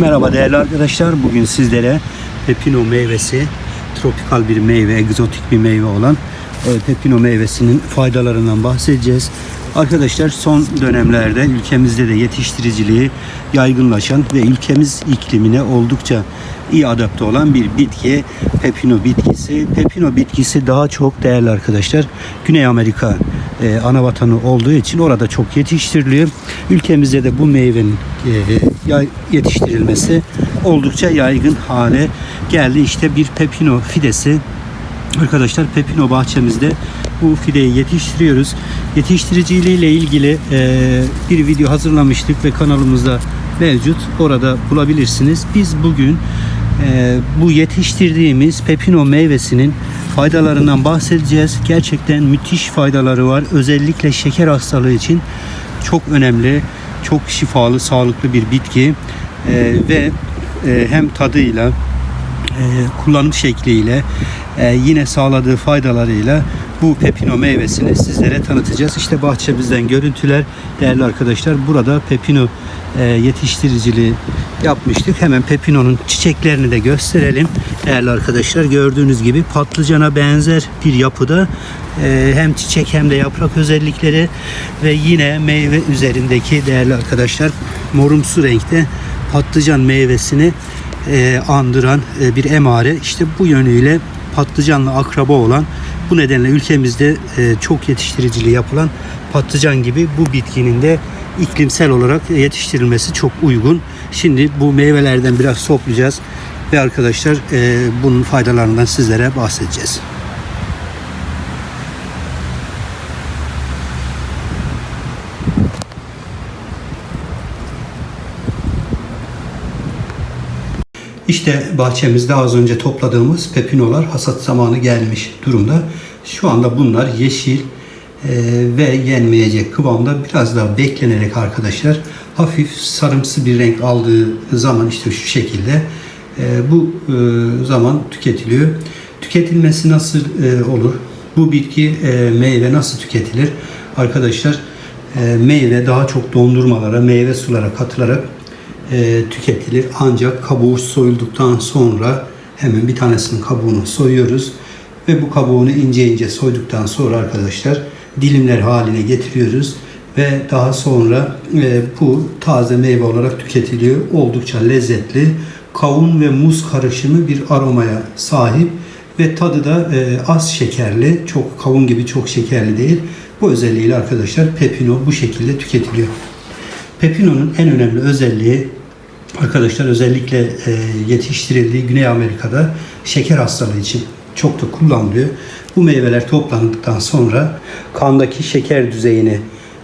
Merhaba değerli arkadaşlar. Bugün sizlere pepino meyvesi, tropikal bir meyve, egzotik bir meyve olan e, pepino meyvesinin faydalarından bahsedeceğiz. Arkadaşlar son dönemlerde ülkemizde de yetiştiriciliği yaygınlaşan ve ülkemiz iklimine oldukça iyi adapte olan bir bitki pepino bitkisi. Pepino bitkisi daha çok değerli arkadaşlar Güney Amerika e, ana vatanı olduğu için orada çok yetiştiriliyor. Ülkemizde de bu meyvenin e, yetiştirilmesi oldukça yaygın hale geldi. İşte bir pepino fidesi Arkadaşlar Pepino bahçemizde bu fideyi yetiştiriyoruz. Yetiştiriciliği ile ilgili e, bir video hazırlamıştık ve kanalımızda mevcut. Orada bulabilirsiniz. Biz bugün e, bu yetiştirdiğimiz Pepino meyvesinin faydalarından bahsedeceğiz. Gerçekten müthiş faydaları var. Özellikle şeker hastalığı için çok önemli, çok şifalı, sağlıklı bir bitki E, ve e, hem tadıyla e, kullanım şekliyle e, yine sağladığı faydalarıyla bu pepino meyvesini sizlere tanıtacağız. İşte bahçemizden görüntüler değerli arkadaşlar. Burada pepino e, yetiştiriciliği yapmıştık. Hemen pepinonun çiçeklerini de gösterelim. Değerli arkadaşlar gördüğünüz gibi patlıcana benzer bir yapıda e, hem çiçek hem de yaprak özellikleri ve yine meyve üzerindeki değerli arkadaşlar morumsu renkte patlıcan meyvesini e, andıran e, bir emare. İşte bu yönüyle patlıcanla akraba olan bu nedenle ülkemizde e, çok yetiştiriciliği yapılan patlıcan gibi bu bitkinin de iklimsel olarak yetiştirilmesi çok uygun. Şimdi bu meyvelerden biraz toplayacağız ve arkadaşlar e, bunun faydalarından sizlere bahsedeceğiz. İşte bahçemizde az önce topladığımız pepinolar hasat zamanı gelmiş durumda. Şu anda bunlar yeşil e, ve yenmeyecek kıvamda biraz daha beklenerek arkadaşlar hafif sarımsı bir renk aldığı zaman işte şu şekilde e, bu e, zaman tüketiliyor. Tüketilmesi nasıl olur? Bu bitki meyve nasıl tüketilir? Arkadaşlar meyve daha çok dondurmalara, meyve sulara katılarak e, tüketilir. Ancak kabuğu soyulduktan sonra hemen bir tanesinin kabuğunu soyuyoruz ve bu kabuğunu ince ince soyduktan sonra arkadaşlar dilimler haline getiriyoruz ve daha sonra e, bu taze meyve olarak tüketiliyor. Oldukça lezzetli, kavun ve muz karışımı bir aromaya sahip ve tadı da e, az şekerli, çok kavun gibi çok şekerli değil. Bu özelliğiyle arkadaşlar pepino bu şekilde tüketiliyor. Pepino'nun en önemli özelliği arkadaşlar özellikle e, yetiştirildiği Güney Amerika'da şeker hastalığı için çok da kullanılıyor. Bu meyveler toplandıktan sonra kandaki şeker düzeyini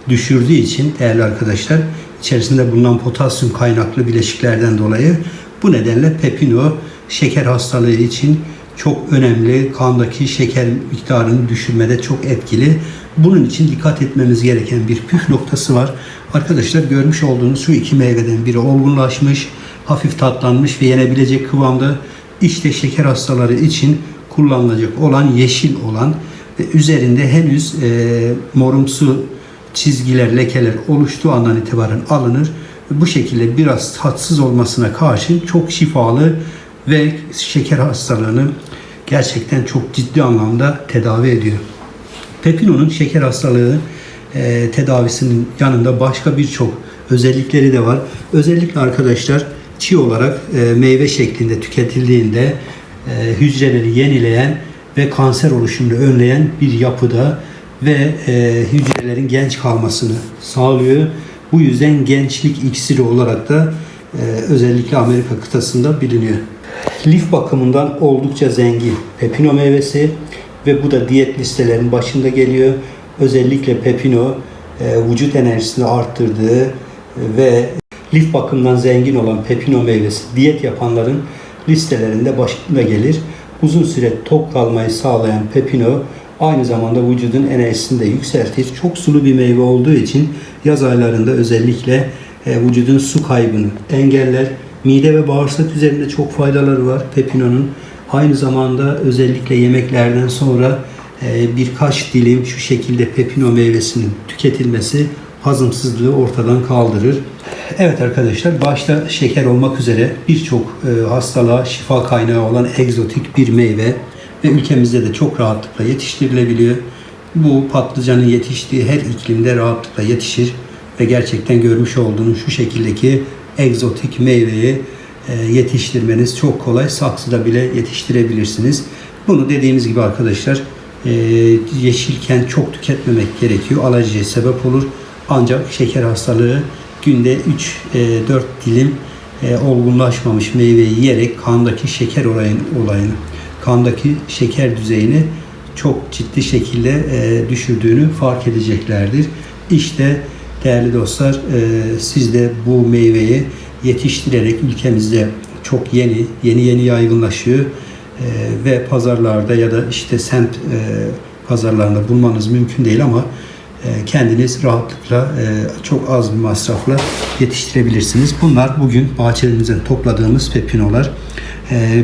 düşürdüğü için değerli arkadaşlar içerisinde bulunan potasyum kaynaklı bileşiklerden dolayı bu nedenle pepino şeker hastalığı için çok önemli. Kandaki şeker miktarını düşürmede çok etkili. Bunun için dikkat etmemiz gereken bir püf noktası var. Arkadaşlar görmüş olduğunuz şu iki meyveden biri olgunlaşmış, hafif tatlanmış ve yenebilecek kıvamda. İşte şeker hastaları için kullanılacak olan yeşil olan ve üzerinde henüz e, morumsu çizgiler, lekeler oluştuğu andan itibaren alınır. Bu şekilde biraz tatsız olmasına karşın çok şifalı ve şeker hastalığını gerçekten çok ciddi anlamda tedavi ediyor. Pepino'nun şeker hastalığı e, tedavisinin yanında başka birçok özellikleri de var. Özellikle arkadaşlar çiğ olarak e, meyve şeklinde tüketildiğinde e, hücreleri yenileyen ve kanser oluşumunu önleyen bir yapıda ve e, hücrelerin genç kalmasını sağlıyor. Bu yüzden gençlik iksiri olarak da e, özellikle Amerika kıtasında biliniyor. Lif bakımından oldukça zengin pepino meyvesi ve bu da diyet listelerinin başında geliyor. Özellikle pepino e, vücut enerjisini arttırdığı ve lif bakımından zengin olan pepino meyvesi diyet yapanların listelerinde başında gelir. Uzun süre tok kalmayı sağlayan pepino aynı zamanda vücudun enerjisini de yükseltir. Çok sulu bir meyve olduğu için yaz aylarında özellikle e, vücudun su kaybını engeller. Mide ve bağırsak üzerinde çok faydaları var pepinonun. Aynı zamanda özellikle yemeklerden sonra e, birkaç dilim şu şekilde pepino meyvesinin tüketilmesi hazımsızlığı ortadan kaldırır. Evet arkadaşlar başta şeker olmak üzere birçok e, hastalığa şifa kaynağı olan egzotik bir meyve ve ülkemizde de çok rahatlıkla yetiştirilebiliyor. Bu patlıcanın yetiştiği her iklimde rahatlıkla yetişir ve gerçekten görmüş olduğunuz şu şekildeki egzotik meyveyi e, yetiştirmeniz çok kolay. Saksıda bile yetiştirebilirsiniz. Bunu dediğimiz gibi arkadaşlar e, yeşilken çok tüketmemek gerekiyor. Alerjiye sebep olur. Ancak şeker hastalığı günde 3-4 dilim e, olgunlaşmamış meyveyi yiyerek kandaki şeker olayını, olayını kandaki şeker düzeyini çok ciddi şekilde düşürdüğünü fark edeceklerdir. İşte değerli dostlar e, siz de bu meyveyi yetiştirerek ülkemizde çok yeni yeni yeni yaygınlaşıyor E, ve pazarlarda ya da işte semt e, pazarlarında bulmanız mümkün değil ama kendiniz rahatlıkla çok az bir masrafla yetiştirebilirsiniz. Bunlar bugün bahçemizden topladığımız pepinolar.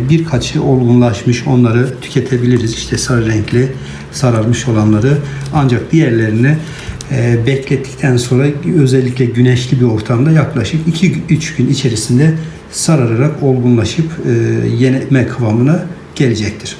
Birkaçı olgunlaşmış onları tüketebiliriz. İşte sarı renkli sararmış olanları. Ancak diğerlerini e, beklettikten sonra özellikle güneşli bir ortamda yaklaşık 2-3 gün içerisinde sarararak olgunlaşıp e, yenme kıvamına gelecektir.